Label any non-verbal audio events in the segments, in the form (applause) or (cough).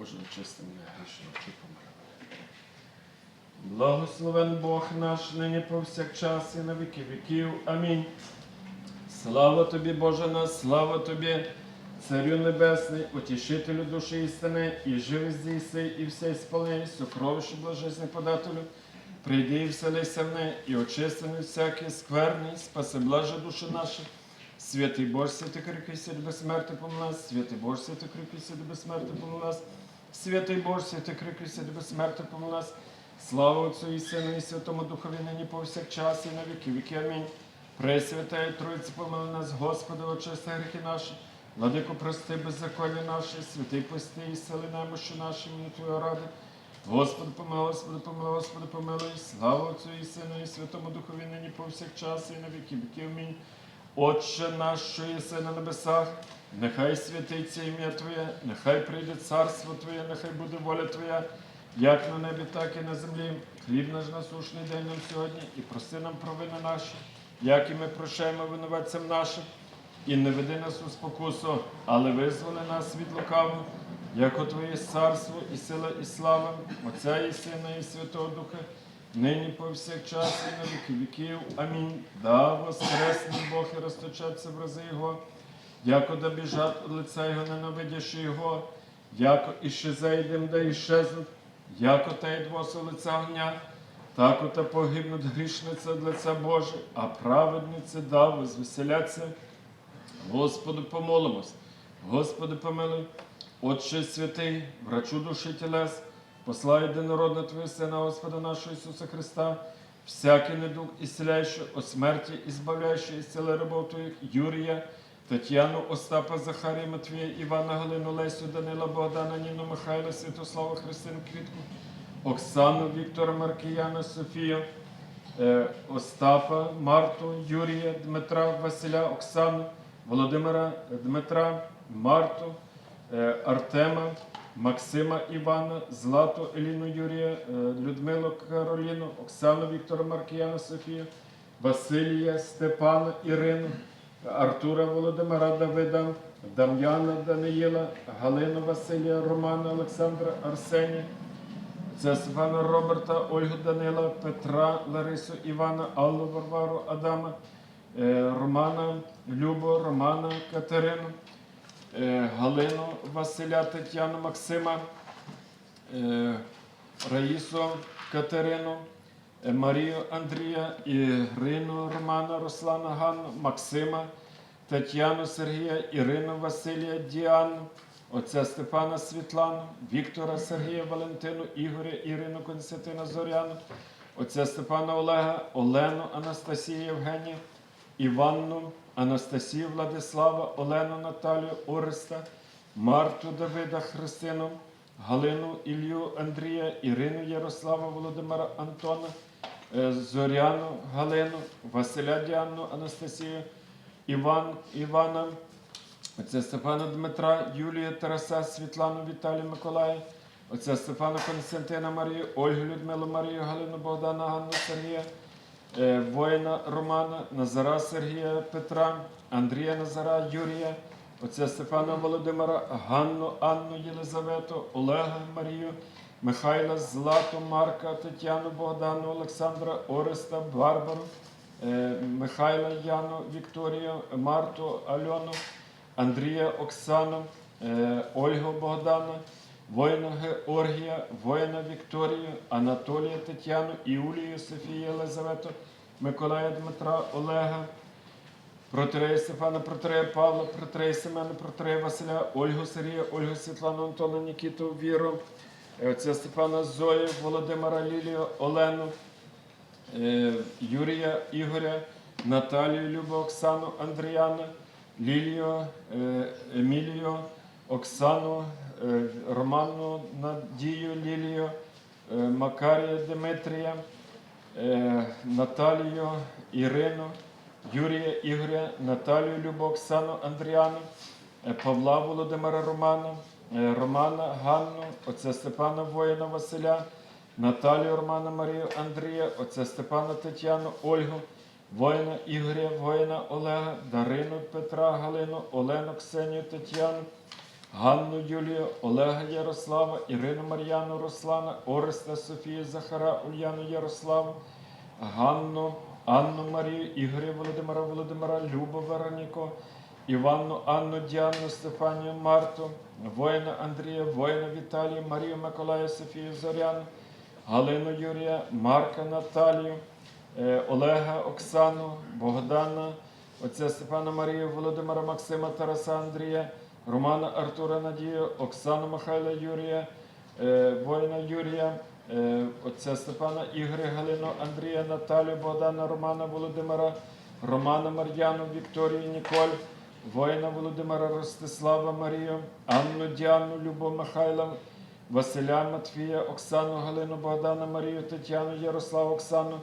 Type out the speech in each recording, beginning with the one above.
Боже, очисти мене грішного і помилуй. Благословен Бог наш, нині повсякчас і на віки віків. Амінь. Слава тобі, Боже наш, слава тобі, Царю Небесний, утішителю душі істини, і живи здійси, і все спали, сокровище блажесне подателю. Прийди і вселися в неї, і очисти від всякий скверний, спаси блаже душі наші. Святий Боже, святий кріпкийся до безсмерти помилуй нас, святий Боже, святий кріпкийся до безсмерти помилуй нас, святий Боже, святий кріпкийся до безсмерти помилуй нас. Слава Отцю і Сину, і Святому Духові, нині повсякчас, і на віки віки. Амінь. Пресвята і Тройці, помили нас, Господи, очисти гріхи наші, владику, прости беззаконня наші, святий пости і сили немощі наші, мені Твоя ради. Господи, помилуй, Господи, помилуй, Господи, помилуй. Слава Отцю і Сину, і Святому Духові, нині повсякчас, і на віки віки. Амінь. Отче наш, що єси на небесах, нехай святиться ім'я Твоє, нехай прийде царство Твоє, нехай буде воля Твоя, як на небі, так і на землі. Хліб наш насушний день нам сьогодні, і прости нам провини наші, як і ми прощаємо винуватцям нашим. І не веди нас у спокусу, але визволи нас від лукавого, як Твоє царство, і сила, і слава, Отця і Сина, і Святого Духа, нині повсякчас і на віки віків. Амінь. Да воскресне Бог і розточаться в рази Його, яко да біжать від лиця Його, ненавидячи Його, яко іще зайдем, да іщезнуть, яко та й двоса лиця огня, так ота погибнуть грішниця від лиця Боже, а праведниці да возвеселяться. Господу помолимось, Господи помилуй, Отче святий, врачу душі тілес, послай єдинородна Твого Сина, Господа нашого Ісуса Христа, всякий недуг ісціляючи, о смерті і збавляючи, ісціли рабов Твоїх, Юрія, Тетяну, Остапа, Захарія, Матвія, Івана, Галину, Лесю, Данила, Богдана, Ніну, Михайла, Святослава, Христину, Квітку, Оксану, Віктора, Маркіяна, Софію, е, Остапа, Марту, Юрія, Дмитра, Василя, Оксану, Володимира, Дмитра, Марту, е, Артема, Максима Івана, Злату Еліну Юрія, е, Людмилу Кароліну, Оксану Віктора Маркіяна Софію, Василія, Степана, Ірину, Артура Володимира Давида, Дам'яна Даниїла, Галину Василія, Романа Олександра, Арсенія. Це Стефана Роберта, Ольгу Данила, Петра, Ларису Івана, Аллу Варвару, Адама, е, Романа, Любу, Романа, Катерину, е, Галину, Василя, Тетяну, Максима, е, Раїсу, Катерину, Марію Андрія, Ірину, Романа, Руслана, Ганну, Максима, Тетяну, Сергія, Ірину, Василія, Діану, отця Степана Світлану, Віктора, Сергія, Валентину, Ігоря, Ірину, Константина, Зоряну, отця Степана Олега, Олену, Анастасію, Євгенію, Іванну, Анастасію, Владислава, Олену, Наталію, Ореста, Марту, Давида, Христину, Галину, Ілью, Андрія, Ірину, Ярослава, Володимира, Антона, е, Зоряну, Галину, Василя Діанну, Анастасію, Іван, Івана, Отця Стефана Дмитра, Юлія Тараса, Світлану Віталію Миколая, отця Стефана Константина Марію, Ольгу Людмилу Марію, Галину Богдана, Ганну Сергія, е, воїна Романа, Назара Сергія Петра, Андрія Назара, Юрія, отця Стефана Володимира, Ганну, Анну Єлизавету, Олега Марію, Михайла, Злату, Марка, Тетяну, Богдану, Олександра, Ореста, Барбару, е, Михайла, Яну, Вікторію, Марту, Альону, Андрія Оксану, е, Ольгу Богдана, воїна Георгія, воїна Вікторію, Анатолія Тетяну, Іулію, Софію Єлизавету, Миколая Дмитра, Олега, Протирея Стефана, Протирея Павла, Протирея Семена, Протирея Василя, Ольгу Сергія, Ольгу Світлану, Антона, Нікіту, Віру, отця Стефана Зою, Володимира Лілію, Олену, е, Юрія Ігоря, Наталію, Любу, Оксану, Андріяна, Лілію, е, Емілію, Оксану, е, Роману, Надію, Лілію, Макарія Дмитрія, Наталію, Ірину, Юрія Ігоря, Наталію Любу, Оксану, Андріану, Павла Володимира Романа, Романа Ганну, отця Степана Воїна Василя, Наталію Романа Марію Андрія, отця Степана Тетяну, Ольгу, воїна Ігоря, воїна Олега, Дарину Петра, Галину, Олену, Ксенію, Тетяну, Ганну Юлію, Олега Ярослава, Ірину Мар'яну Руслана, Ореста Софію Захара, Ульяну Ярославу, Ганну, Анну Марію, Ігоря Володимира Володимира, Любу Вероніку, Іванну Анну Діану, Стефанію Марту, воїна Андрія, воїна Віталія, Марію Миколая, Софію Зоряну, Галину Юрія, Марка Наталію, е, Олега Оксану, Богдана, отця Степана Марію, Володимира Максима, Тараса Андрія, Романа Артура Надію, Оксану Михайла Юрія, е, воїна Юрія, е, отця Степана Ігоря, Галину Андрія, Наталію, Богдана, Романа Володимира, Романа Мар'яну, Вікторію Ніколь, воїна Володимира Ростислава Марію, Анну Діану, Любов Михайла, Василя Матвія, Оксану Галину, Богдана Марію, Тетяну, Ярославу Оксану,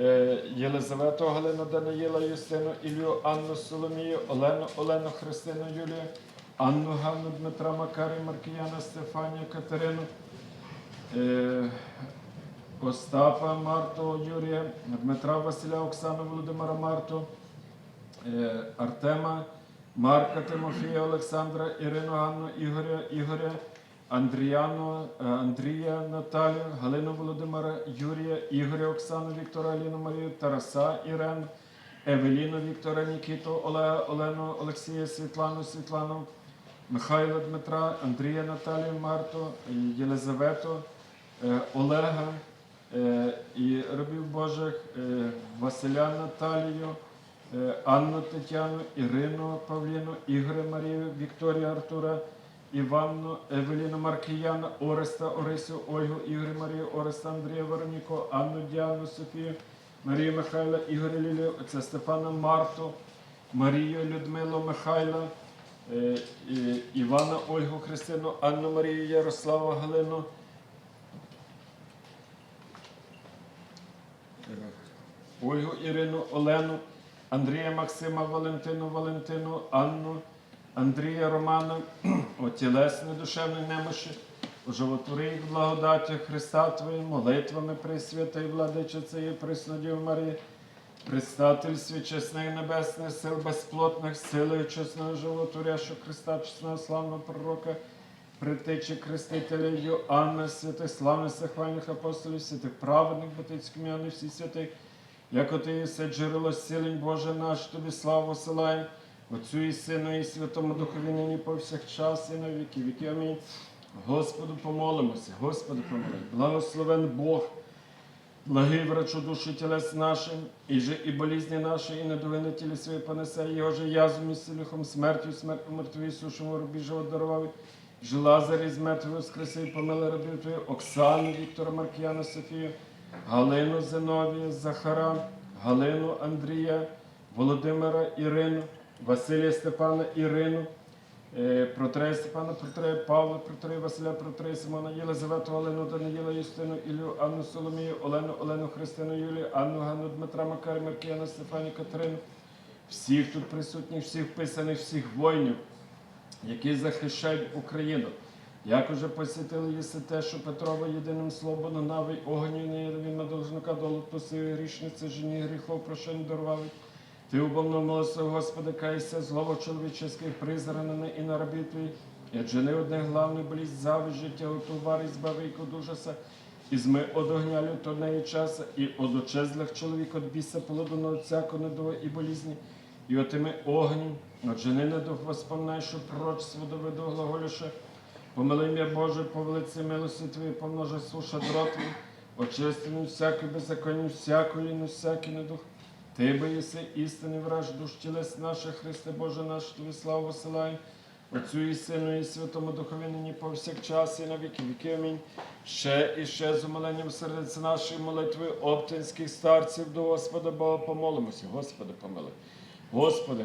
е, Єлизавету Галину, Даниїла, Юстину, Ілью, Анну Соломію, Олену, Олену, Христину, Юлію, Анну Ганну, Дмитра Макарія, Маркіяна, Стефанію, Катерину, е, Остапа, Марту, Юрія, Дмитра Василя, Оксану, Володимира Марту, е, Артема, Марка, Тимофія, Олександра, Ірину, Ганну, Ігоря, Ігоря, Андріану, е, Андрія, Наталію, Галину Володимира, Юрія, Ігоря, Оксану, Віктора, Аліну Марію, Тараса, Ірен, Евеліну, Віктора, Нікіту, Олега, Олену, Олексія, Світлану, Світлану, Михайла Дмитра, Андрія Наталію, Марту, Єлизавету, е, Олега е, і рабів Божих, Василя Наталію, Анну Тетяну, Ірину Павліну, Ігоря Марію, Вікторію Артура, Іванну, Евеліну Маркіяна, Ореста, Орисю, Ольгу, Ігоря Марію, Ореста, Андрія Вероніку, Анну Діану, Софію, Марію Михайла, Ігоря Лілію, отця Стефана Марту, Марію Людмилу Михайла, е, Івана Ольгу Христину, Анну Марію Ярослава Галину. Ольгу Ірину Олену, Андрія Максима Валентину Валентину, Анну, Андрія Романа, (clears throat) о тілесної душевної немощі, животвори їх благодаті Христа Твоїм, молитвами Пресвята і владичице і Преснодів Марії, Предстатель свічесних небесних сил безплотних, силою чесного животворящого Христа, чесного славного пророка, Притечі Хрестителя Йоанна, святих славних захвальних апостолів, святих праведних батицьких м'яних всіх святих, як ти єси джерело зцілень Боже наш, тобі славу силаємо, Отцю і Сину, і Святому Духові нині повсякчас і на віки віки. Амінь. Господу помолимося, Господи помоли. Благословен Бог, благий врачу душі тілес нашим, і же і болізні наші, і недуги на тілі свої понесе, його же язвом і силихом, смертю, смертю мертві, сушому рубі живот дарував. Же Лазар із мертвих воскресив, помили рабів твої, Оксану, Віктора Маркіяна, Софію, Галину Зиновія, Захара, Галину Андрія, Володимира Ірину, Василія Степана Ірину, е, Протрея Степана, Протрея Павла, Протрея Василя, Протрея Симона, Єлизавету, Галину, Даниїла, Юстину, Ілю, Анну Соломію, Олену, Олену Христину, Юлію, Анну, Ганну, Дмитра, Макарі, Маркіяна, Стефанію, Катерину, всіх тут присутніх, всіх вписаних, всіх воїнів, які захищають Україну. Як уже посвятили єси те, що Петрова єдиним словом навий огонь не він на должника долу посив грішниці, жені гріхов прощень дарував. Ти убовно молися, Господи, кайся, злово чоловіческих призранене і на рабі твій, і джени одне главне болість зависть життя, отовари, збави і душаса, і зми од огня люторнеї часа, і од очезлих чоловік от біса полоду от всяко недуги і болізні, і отими огнем, от жени не дух воспоминай, що пророчство доведу глаголюше, Помили ім'я Боже, по велиці милості Твої, помножи суша дротві, очистину всяку беззаконні, всяку ліну, всякий недух. Ти бо єси істинний враж душ тілес наших, Христе Боже наш, Тобі славу посилай. Отцю і Сину, і Святому Духові нині повсякчас і на віки віки. Амінь. Ще і ще з умиленням сердець нашої молитви оптинських старців до Господа Бога помолимося. Господи, помилуй. Господи,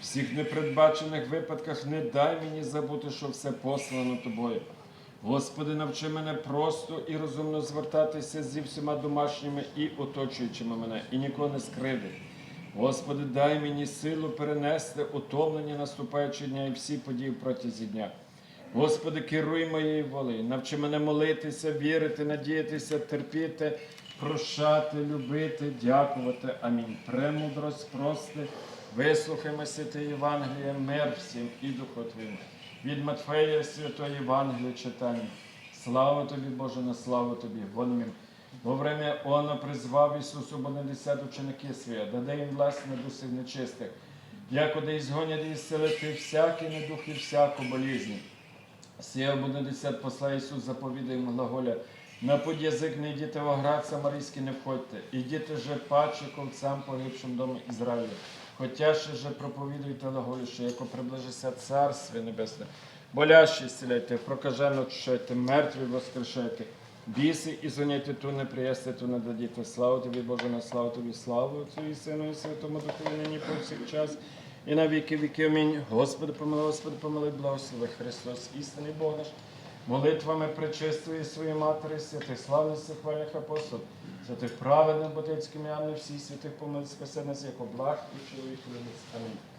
Всіх непередбачених випадках не дай мені забути, що все послано тобою. Господи, навчи мене просто і розумно звертатися зі всіма домашніми і оточуючими мене, і нікого не скривдити. Господи, дай мені силу перенести утомлення наступаючого дня і всі події протязі дня. Господи, керуй моєю волею, навчи мене молитися, вірити, надіятися, терпіти, прощати, любити, дякувати. Амінь. Премудрость, прости, вислухаймо святе Євангеліє, мир всім і духу Твоєму. Від Матфея Святого Євангелія читання. Слава тобі, Боже, на славу тобі. Вон. Во время Она призвав Ісусу Бонадесят ученики свої, даде їм власне дусів нечистих, якоди ізгонять і зцелити всякий недух і всяку болізнь. Сія буде десят посла Ісус заповідає їм глаголя. На путь язик не йдіте в оград самарійський не входьте, ідіте же паче ковцям погибшим дому Ізраїлю. Хотя ще же проповідуйте глаголі, що яко приближиться Царстві Небесне. Болящі зціляйте, прокажено очищайте, мертві воскрешайте. Біси і зоняйте ту не приясти, ту не дадіте. Слава тобі, Боже, на славу тобі, славу Отцю і Сину і Святому Духу, нині повсякчас, і на віки віки. Амінь. Господи, помилуй, Господи, помилуй, благослови Христос, істинний Бог наш. Молитвами причистої своєї матері, святих славних хвальних апостол, святих праведних ботицьким Анни, всіх святих помилуй, спаси нас, як облах і чоловік. Амінь.